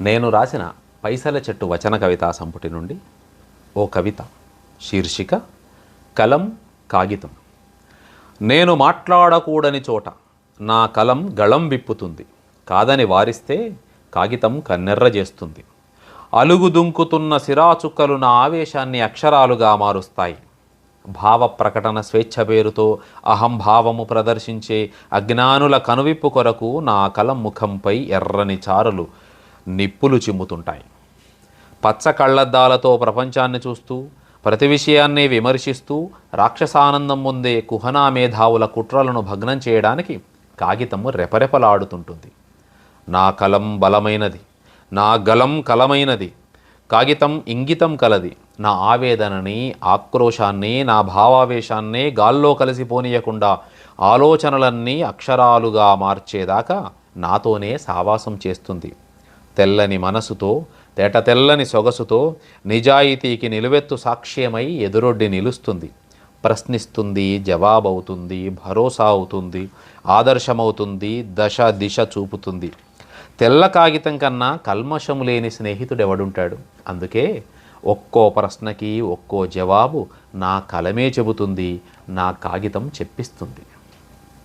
నేను రాసిన పైసల చెట్టు వచన కవితా సంపుటి నుండి ఓ కవిత శీర్షిక కలం కాగితం. నేను మాట్లాడకూడని చోట నా కలం గళం విప్పుతుంది. కాదని వారిస్తే కాగితం కన్నెర్ర చేస్తుంది. అలుగు దుంకుతున్న సిరాచుక్కలు నా ఆవేశాన్ని అక్షరాలుగా మారుస్తాయి. భావ ప్రకటన స్వేచ్ఛ పేరుతో అహంభావము ప్రదర్శించే అజ్ఞానుల కనువిప్పు కొరకు నా కలం ముఖంపై ఎర్రని చారులు నిప్పులు చిమ్ముతుంటాయి. పచ్చ కళ్ళద్దాలతో ప్రపంచాన్ని చూస్తూ ప్రతి విషయాన్ని విమర్శిస్తూ రాక్షసానందం పొందే కుహనా మేధావుల కుట్రలను భగ్నం చేయడానికి కాగితం రెపరెపలాడుతుంటుంది. నా కలం బలమైనది నా గలం కలమైనది కాగితం ఇంగితం కలది. నా ఆవేదనని ఆక్రోశాన్ని నా భావావేశాన్ని గాల్లో కలిసిపోనీయకుండా ఆలోచనలన్నీ అక్షరాలుగా మార్చేదాకా నాతోనే సావాసం చేస్తుంది. తెల్లని మనసుతో తేట తెల్లని సొగసుతో నిజాయితీకి నిలువెత్తు సాక్ష్యమై ఎదురొడ్డి నిలుస్తుంది. ప్రశ్నిస్తుంది జవాబవుతుంది భరోసా అవుతుంది ఆదర్శమవుతుంది దశ దిశ చూపుతుంది. తెల్ల కాగితం కన్నా కల్మషము లేని స్నేహితుడు ఎవడుంటాడు అందుకే ఒక్కో ప్రశ్నకి ఒక్కో జవాబు నా కలమే చెబుతుంది నా కాగితం చెప్పిస్తుంది.